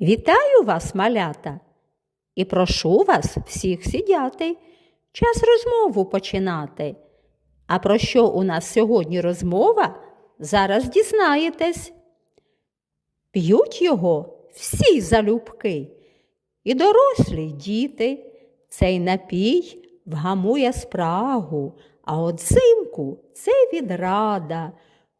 Вітаю вас, малята, і прошу вас всіх сідяти, час розмову починати. А про що у нас сьогодні розмова, зараз дізнаєтесь. П'ють його всі залюбки, і дорослі й діти. Цей напій вгамує спрагу, а от взимку це відрада.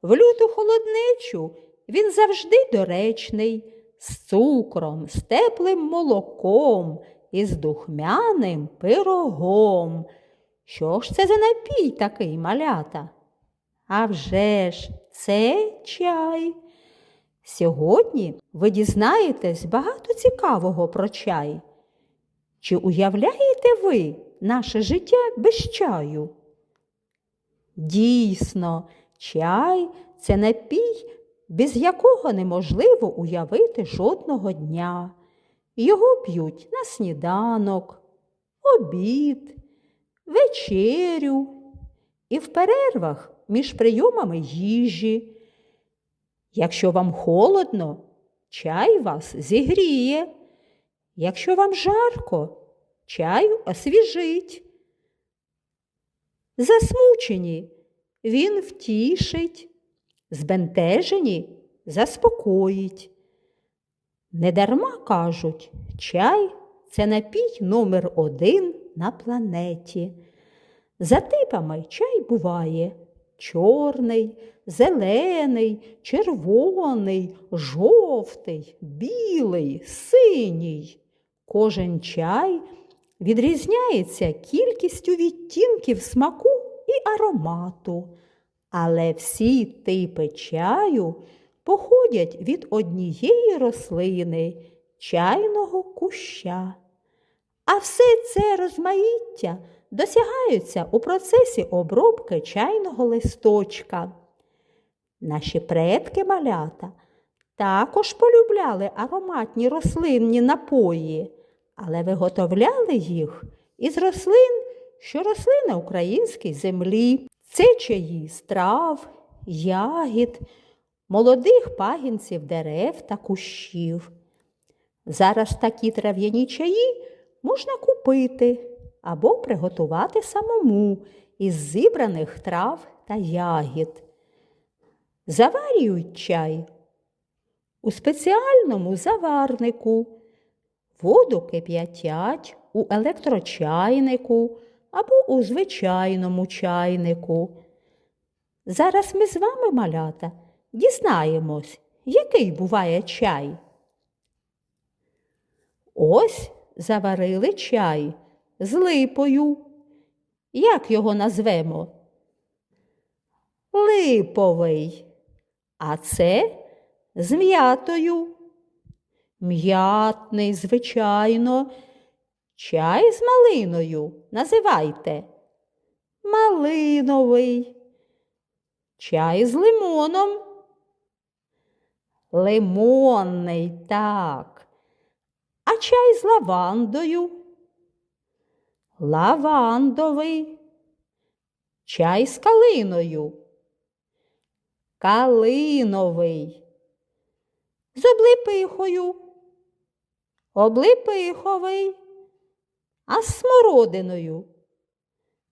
В люту холодничу він завжди доречний, з цукром, з теплим молоком і з духмяним пирогом. Що ж це за напій такий малята? А вже ж, це чай. Сьогодні ви дізнаєтесь багато цікавого про чай. Чи уявляєте ви наше життя без чаю? Дійсно, чай це напій, без якого неможливо уявити жодного дня. Його п'ють на сніданок, обід, вечерю і в перервах між прийомами їжі. Якщо вам холодно, чай вас зігріє. Якщо вам жарко, чай освіжить. Засмучені він втішить, збентежені заспокоїть. Недарма кажуть, чай це напій номер один на планеті. За типами чай буває чорний, зелений, червоний, жовтий, білий, синій. Кожен чай відрізняється кількістю відтінків смаку і аромату, але всі типи чаю походять від однієї рослини чайного куща. А все це розмаїття досягаються у процесі обробки чайного листочка. Наші предки малята також полюбляли ароматні рослинні напої, але виготовляли їх із рослин, що росли на українській землі. Це чаї з трав, ягід, молодих пагінців дерев та кущів. Зараз такі трав'яні чаї можна купити або приготувати самому із зібраних трав та ягід. Заварюють чай у спеціальному заварнику, воду кип'ятять у електрочайнику або у звичайному чайнику. Зараз ми з вами, малята, дізнаємось, який буває чай. Ось заварили чай з липою. Як його назвемо? Липовий. А це з м'ятою. М'ятний, звичайно, чай з малиною називайте. Малиновий. Чай з лимоном. Лимонний, так. А чай з лавандою. Лавандовий. Чай з калиною. Калиновий. З облипихою. Облипиховий. А смородиною.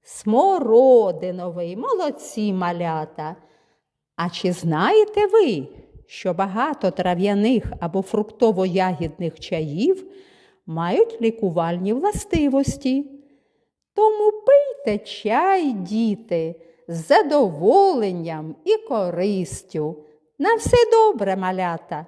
Смородиновий, молодці малята. А чи знаєте ви, що багато трав'яних або фруктово-ягідних чаїв мають лікувальні властивості? Тому пийте чай, діти, з задоволенням і користю. На все добре, малята!